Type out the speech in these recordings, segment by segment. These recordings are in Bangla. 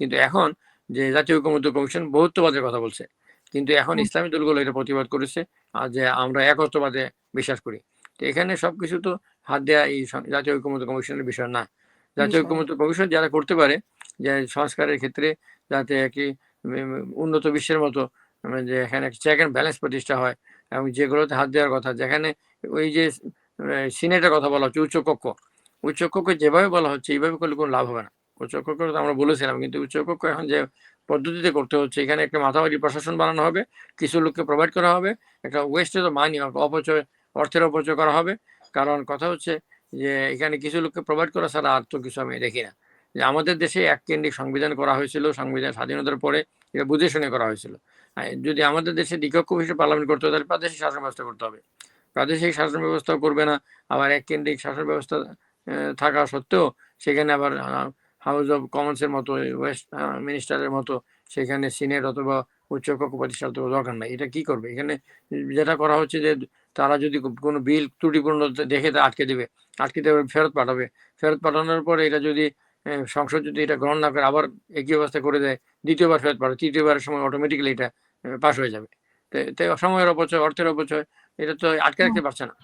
কিন্তু এখন যে জাতীয় ঐক্যমত্য কমিশন বহুত্ববাদের কথা বলছে। কিন্তু এখন ইসলামী দলগুলো এটা প্রতিবাদ করেছে আর যে আমরা একত্ববাদে বিশ্বাস করি। তো এখানে সবকিছু তো হাত দেওয়া এই জাতীয় ঐক্যমত্য কমিশনের বিষয় না। জাতীয়। ঐক্যমত্য কমিশন যারা করতে পারে যে সংস্কারের ক্ষেত্রে যাতে একটি উন্নত বিশ্বের মতো যে এখানে চেক অ্যান্ড ব্যালেন্স প্রতিষ্ঠা হয় এবং যেগুলোতে হাত দেওয়ার কথা যেখানে ওই যে সিনেটের কথা বলা হচ্ছে উচ্চকক্ষ উচ্চকক্ষ যেভাবে বলা হচ্ছে এইভাবে করলে কোনো লাভ হবে না। উচ্চকক্ষ আমরা বলেছিলাম, কিন্তু উচ্চকক্ষ এখন যে পদ্ধতিতে করতে হচ্ছে, এখানে একটা মাথাবাড়ি প্রশাসন বানানো হবে, কিছু লোককে প্রোভাইড করা হবে, একটা ওয়েস্টেজ অফ মানি, অপচয়, অর্থের অপচয় করা হবে। কারণ কথা হচ্ছে যে, এখানে কিছু লোককে প্রোভাইড করা ছাড়া আর তো কিছু আমি দেখি না। যে আমাদের দেশে এক কেন্দ্রিক সংবিধান করা হয়েছিল, সংবিধান স্বাধীনতার পরে এটা বুঝে শুনে করা হয়েছিল। যদি আমাদের দেশে দ্বিকক্ষ হিসেবে পার্লামেন্ট করতে হয়, তাহলে প্রাদেশিক শাসন ব্যবস্থা করতে হবে। প্রাদেশিক শাসন ব্যবস্থা করবে না, আবার এক কেন্দ্রিক শাসন ব্যবস্থা থাকা সত্ত্বেও সেখানে আবার হাউস অফ কমন্সের মতো ওয়েস্ট মিনিস্টারের মতো সেখানে সিনেট অথবা উচ্চকক্ষ প্রতিষ্ঠার তো দরকার নাই। এটা কি করবে? এখানে যেটা করা হচ্ছে যে তারা যদি কোনো বিল ত্রুটিপূর্ণ দেখে তা আটকে দেবে আটকে দেবে ফেরত পাঠাবে। ফেরত পাঠানোর পরে এটা যদি সংসদ যদি এটা গ্রহণ না করে আবার একই অবস্থা করে দেয় দ্বিতীয়বার ফেরত পাঠাবে তৃতীয়বারের সময় অটোমেটিক্যালি এটা পাস হয়ে যাবে। সময়ের অপচয় অর্থের অপচয় এটা তো আটকে রাখতে পারছে না।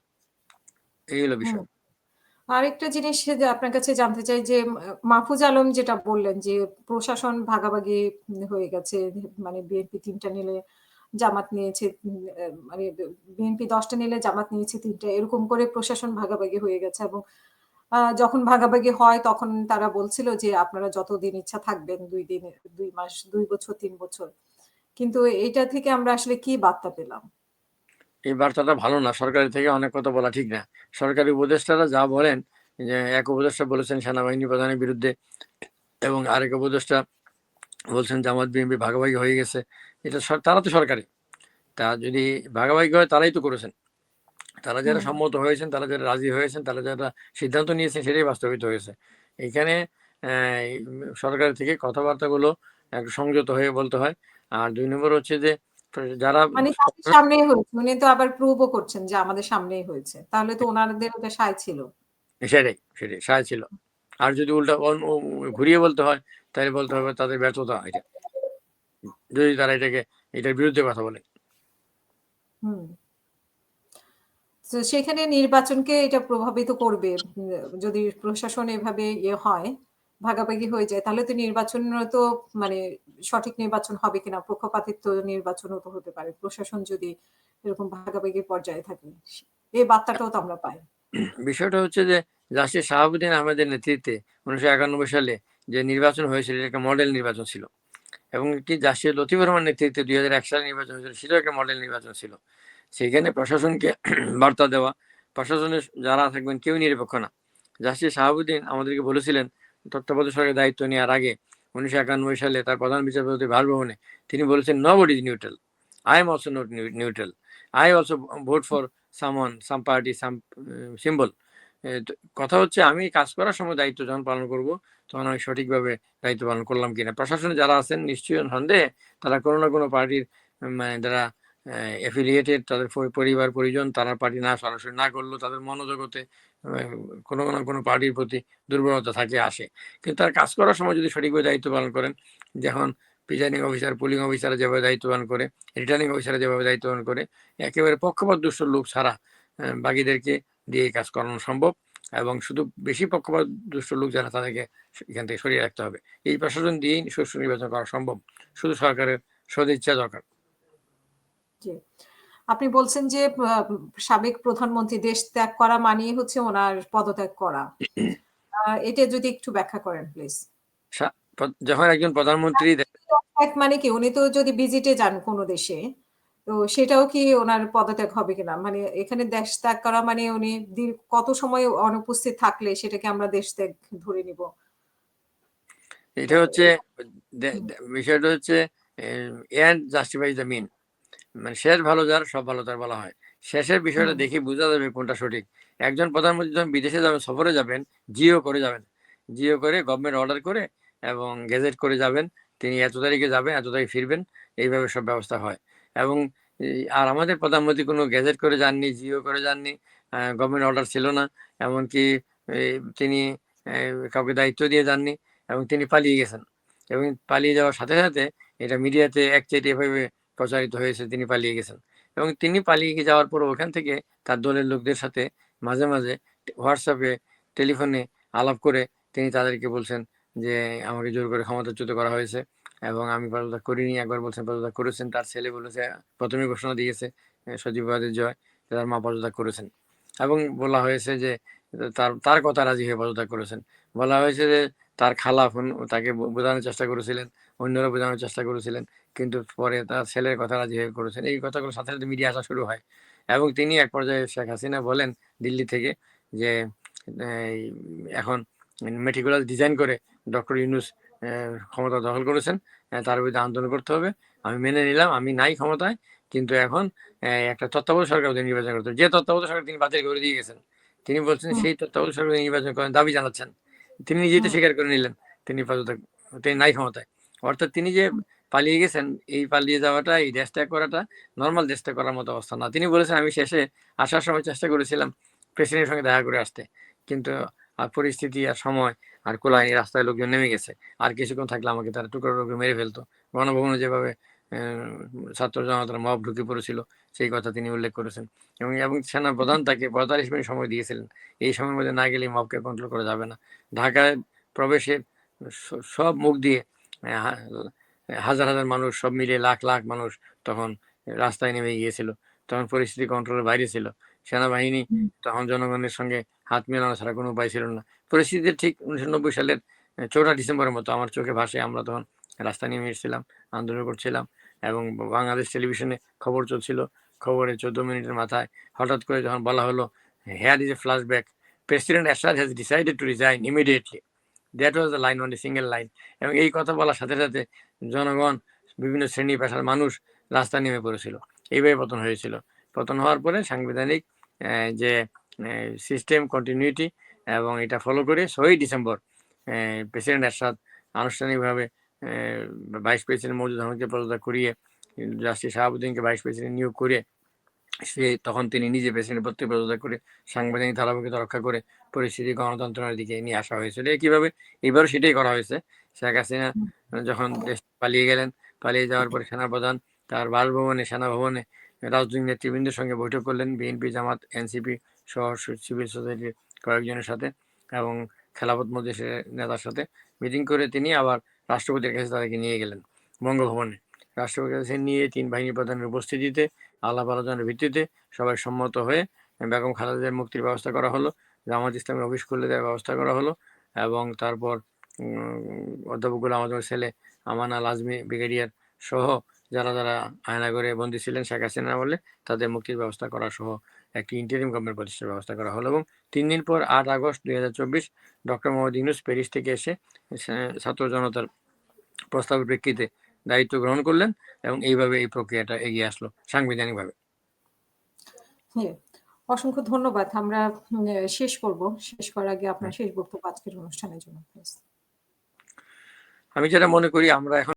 এই হলো বিষয়। আরেকটা জিনিস যে আপনার কাছে জানতে চাই যে মাহফুজ আলম যেটা বললেন যে, প্রশাসন ভাগাভাগি হয়ে গেছে মানে বিএনপি তিনটা নিলে জামাত নিয়েছে মানে বিএনপি দশটা নিলে জামাত নিয়েছে তিনটা, এরকম করে প্রশাসন ভাগাভাগি হয়ে গেছে এবং যখন ভাগাভাগি হয় তখন তারা বলছিল যে, আপনারা যতদিন ইচ্ছা থাকবেন দুই দিন, দুই মাস, দুই বছর, তিন বছর। কিন্তু এইটা থেকে আমরা আসলে কি বার্তা পেলাম? এই বার্তাটা ভালো না। সরকারি থেকে অনেক কথা বলা ঠিক না। সরকারি উপদেষ্টারা যা বলেন যে এক উপদেষ্টা বলেছেন সেনাবাহিনী প্রধানের বিরুদ্ধে এবং আরেক উপদেষ্টা বলছেন জামাত বিএনপি ভাগাভাগি হয়ে গেছে। এটা তারা তো সরকারি। তা যদি ভাগাভাগি হয় তারাই তো করেছেন। তারা যারা সম্মত হয়েছেন তারা যারা রাজি হয়েছেন তারা যারা সিদ্ধান্ত নিয়েছেন সেটাই বাস্তবিত হয়েছে। এখানে সরকার থেকে কথাবার্তাগুলো একটু সংযত হয়ে বলতে হয়। আর দুই নম্বর হচ্ছে যে যারা মানে তাদের সামনেই হয়েছে। উনি তো আবার প্রুভও করছেন যে আমাদের সামনেই হয়েছে। তাহলে তো ওনাদের ওটা সায় ছিল। সেটাই সেটাই সায় ছিল। আর যদি উল্টা ঘুরিয়ে বলতে হয় তাহলে বলতে হবে তাদের ব্যর্থতা এটা। যদি তারা এটাকে এটার বিরুদ্ধে কথা বলে। হুম। তো সেখানে নির্বাচনকে এটা প্রভাবিত করবে। যদি প্রশাসন এভাবে ইয়ে হয় ভাগাভাগি হয়ে যায়, তাহলে তো নির্বাচন তো মানে সঠিক নির্বাচন হবে কিনা, পক্ষপাতিত্ব নির্বাচনও তো হতে পারে, প্রশাসন যদি এরকম ভাগাভাগি পর্যায়ে থাকে, এই বার্তাটাও তো আমরা পাই। বিষয়টা হচ্ছে যে জাস্টিস শাহাবুদ্দিন আহমেদের নেতৃত্বে উনিশশো একানব্বই সালে যে নির্বাচন হয়েছিল, এটা একটা মডেল নির্বাচন ছিল এবং কি জাস্টিস লতিফুর রহমান নেতৃত্বে দুই হাজার এক সালে নির্বাচন হয়েছিল, সেটাও একটা মডেল নির্বাচন ছিল। সেখানে প্রশাসনকে বার্তা দেওয়া, প্রশাসনের যারা থাকবেন কেউ নিরপেক্ষ না। জাস্টিস শাহাবুদ্দিন আমাদেরকে বলেছিলেন তত্ত্বাবধায়ক সরকারের দায়িত্ব নেওয়ার আগে উনিশশো একানব্বই সালে তার প্রধান বিচারপতি বাসভবনে তিনি বলেছেন nobody is neutral I am also not neutral I also vote for some some party some symbol কথা হচ্ছে আমি কাজ করার সময় দায়িত্ব যখন পালন করব, তখন আমি সঠিকভাবে দায়িত্ব পালন করলাম কিনা। প্রশাসনে যারা আছেন নিশ্চয়ই সন্দেহে তারা কোনো না কোনো পার্টির মানে যারা অ্যাফিলিয়েটেড তাদের পরিবার, পরিজন, তারা পার্টি না, সরাসরি না করলেও তাদের মনোজগতে কোনো না কোনো পার্টির প্রতি দুর্বলতা থাকে, আসে। কিন্তু তার কাজ করার সময় যদি সঠিকভাবে দায়িত্ব পালন করেন যখন প্রিজাইডিং অফিসার পুলিং অফিসার যেভাবে দায়িত্ব পালন করে রিটার্নিং অফিসার যেভাবে দায়িত্ব পালন করে, একেবারে পক্ষপাত দুষ্ট লোক ছাড়া বাকিদেরকে দিয়ে কাজ করানো সম্ভব এবং শুধু বেশি পক্ষপাত দুষ্ট লোক যারা, তাদেরকে এখান থেকে সরিয়ে রাখতে হবে। এই প্রশাসন দিয়েই সুষ্ঠু নির্বাচন করা সম্ভব। শুধু সরকারের সদিচ্ছা দরকার। আপনি বলছেন যে সাবেক প্রধানমন্ত্রী দেশ ত্যাগ করা মানেই হচ্ছে ওনার পদত্যাগ করা। এটা যদি একটু ব্যাখ্যা করেন প্লিজ যখন একজন প্রধানমন্ত্রী মানে কি? উনি তো যদি ভিজিটে যান কোনো দেশে তো সেটাও কি ওনার পদত্যাগ হবে কিনা? মানে এখানে দেশ ত্যাগ করা মানে উনি দীর্ঘ- কত সময় অনুপস্থিত থাকলে সেটাকে আমরা দেশ ত্যাগ ধরে নিব? এটা হচ্ছে বিষয়টা হচ্ছে এন্ড জাস্টিফাই দ্য মিন মানে শেষ ভালো যার সব ভালো তার বলা হয়। শেষের বিষয়টা। দেখে বোঝা যাবে কোনটা সঠিক। একজন প্রধানমন্ত্রী যখন বিদেশে যাবেন সফরে যাবেন জিও করে যাবেন। জিও করে গভর্নমেন্ট অর্ডার করে এবং গেজেট করে যাবেন তিনি এত তারিখে যাবেন এত তারিখে ফিরবেন এইভাবে সব ব্যবস্থা হয়। এবং আর আমাদের প্রধানমন্ত্রী কোনো গেজেট করে যাননি জিও করে যাননি গভর্নমেন্ট অর্ডার ছিল না এমনকি তিনি কাউকে দায়িত্ব দিয়ে যাননি এবং তিনি পালিয়ে গেছেন। এবং পালিয়ে যাওয়ার সাথে, সাথে এটা মিডিয়াতে একচেটিয়া এভাবে প্রচারিত হয়েছে তিনি পালিয়ে গেছেন। এবং তিনি পালিয়ে যাওয়ার পর ওখান থেকে তার দলের লোকদের সাথে মাঝে, মাঝে হোয়াটসঅ্যাপে টেলিফোনে আলাপ করে তিনি তাদেরকে বলছেন যে, "আমাকে জোর করে ক্ষমতাচ্যুত করা হয়েছে এবং আমি পদত্যাগ করিনি।" একবার বলছেন পদত্যাগ করেছেন। তার ছেলে বলেছে প্রথমে ঘোষণা দিয়েছে এ সজীব ওয়াজেদ জয় তার মা পদত্যাগ করেছেন। এবং বলা হয়েছে যে তার, তার কথা রাজি হয়ে পদত্যাগ করেছেন। বলা হয়েছে যে তার খালা তাকে বোঝানোর চেষ্টা করেছিলেন, অন্যরা বোঝানোর চেষ্টা করেছিলেন। কিন্তু পরে তার ছেলের কথা রাজি হয়ে করেছেন। এই কথাগুলো সাথে, সাথে মিডিয়া আসা শুরু হয়। এবং তিনি এক পর্যায়ে শেখ হাসিনা বলেন দিল্লি থেকে যে এখন মেটিকুলাস ডিজাইন করে ডক্টর ইউনূস ক্ষমতা দখল করেছেন। তার বিরুদ্ধে আন্দোলন করতে হবে। আমি মেনে নিলাম আমি নাই ক্ষমতায়। কিন্তু এখন একটা তত্ত্বাবধায়ক সরকার নির্বাচন করতে। যে তত্ত্বাবধায়ক সরকার তিনি বাতিল করে দিয়ে গেছেন। তিনি বলছেন সেই তত্ত্বাবধায়ক সরকার নির্বাচন করার দাবি জানাচ্ছেন। তিনি নিজেই তো স্বীকার করে নিলেন তিনি তিনি নাই ক্ষমতায়। অর্থাৎ তিনি যে। পালিয়ে গেছেন এই পালিয়ে যাওয়াটা, এই দেশ ত্যাগ করাটা নরমাল দেশ ত্যাগ করার মতো অবস্থা না। তিনি বলেছেন, "আমি শেষে আসার সময় চেষ্টা করেছিলাম প্রেসিডেন্টের সঙ্গে দেখা করে আসতে। কিন্তু আর পরিস্থিতি আর সময় আর কুলায়নি। রাস্তায় লোকজন নেমে গেছে। আর কিছুক্ষণ থাকলে আমাকে তারা টুকরো, টুকরো মেরে ফেলতো গণভবনে যেভাবে ছাত্র জনতার মব ঢুকে পড়েছিল সেই কথা তিনি উল্লেখ করেছেন। এবং, এবং সেনা প্রধান তাকে ৪৫ মিনিট সময় দিয়েছিলেন। এই সময়ের মধ্যে না গেলে মবকে কন্ট্রোল করা যাবে না। ঢাকায় প্রবেশের সব মুখ দিয়ে হাজার, হাজার মানুষ সব মিলিয়ে লাখ, লাখ মানুষ তখন রাস্তায় নেমে গিয়েছিল। তখন পরিস্থিতি কন্ট্রোলের বাইরে ছিল। সেনাবাহিনী তখন জনগণের সঙ্গে হাত মেলানো ছাড়া কোনো উপায় ছিল না। পরিস্থিতি ঠিক ১৯৯০ সালের অ্যা ৪টা ডিসেম্বরের মতো আমার চোখে ভাসে। আমরা তখন রাস্তায় নেমে এসেছিলাম, আন্দোলন করছিলাম এবং বাংলাদেশ টেলিভিশনে খবর চলছিল। খবরে ১৪ মিনিটের মাথায় হঠাৎ করে যখন বলা হলো, "Here is a president President Assad has decided to resign immediately." That was the line, only single line. এবং এই কথা বলার সাথে, সাথে জনগণ বিভিন্ন শ্রেণি পেশার মানুষ রাস্তায় নেমে পড়েছিল। এইভাবে পতন হয়েছিল। পতন হওয়ার পরে সাংবিধানিক যে সিস্টেম কন্টিনিউটি এবং এটা ফলো করে ছয়ই ডিসেম্বর প্রেসিডেন্ট এরশাদ আনুষ্ঠানিকভাবে ভাইস প্রেসিডেন্ট মওদুদ আহমদকে পদত্যাগ করিয়ে জাস্টিস শাহাবুদ্দিনকে ভাইস প্রেসিডেন্ট নিয়োগ করে সে তখন তিনি নিজে থেকে পদত্যাগ করে সাংবিধানিক ধারাবাহিকতা রক্ষা করে পরিস্থিতি গণতন্ত্রের দিকে নিয়ে আসা হয়েছিল। একইভাবে এবারও সেটাই করা হয়েছে। শেখ হাসিনা যখন দেশ পালিয়ে গেলেন, পালিয়ে যাওয়ার পরে সেনাপ্রধান তার বাসভবনে, সেনাভবনে রাজনৈতিক নেতৃবৃন্দের সঙ্গে বৈঠক করলেন। বিএনপি, জামাত, এনসিপি সহ সিভিল সোসাইটির কয়েকজনের সাথে এবং খেলাফত মজলিসের নেতার সাথে মিটিং করে তিনি আবার রাষ্ট্রপতির কাছে তাদেরকে নিয়ে গেলেন বঙ্গভবনে। রাষ্ট্রপতির কাছে নিয়ে তিন বাহিনী প্রধানের উপস্থিতিতে আলাপ আলোচনার ভিত্তিতে সবাই সম্মত হয়ে বেগম খালেদা মুক্তির ব্যবস্থা করা হলো। জামাত ইসলামের অফিস খুলে দেওয়ার ব্যবস্থা করা হলো এবং তারপর অধ্যাপক গোলাম আজমের ছেলে আমান আল আজমি ব্রিগেডিয়ার সহ যারা, যারা আয়নাঘরে বন্দী ছিলেন শেখ হাসিনার বলে তাদের মুক্তির ব্যবস্থা করা সহ একটি ইন্টারিম গভর্নমেন্ট প্রতিষ্ঠার ব্যবস্থা করা হলো এবং তিন দিন পর আট August ২০২৪ doctor Mohammad Yunus Paris থেকে এসে ছাত্র জনতার প্রস্তাবের প্রেক্ষিতে দায়িত্ব গ্রহণ করলেন এবং এইভাবে এই প্রক্রিয়াটা এগিয়ে আসলো সাংবিধানিকভাবে। অসংখ্য ধন্যবাদ। আমরা শেষ করব। শেষ করার আগে আপনার শেষ বক্তব্য আজকের অনুষ্ঠানের জন্য আমি যেটা মনে করি আমরা এখন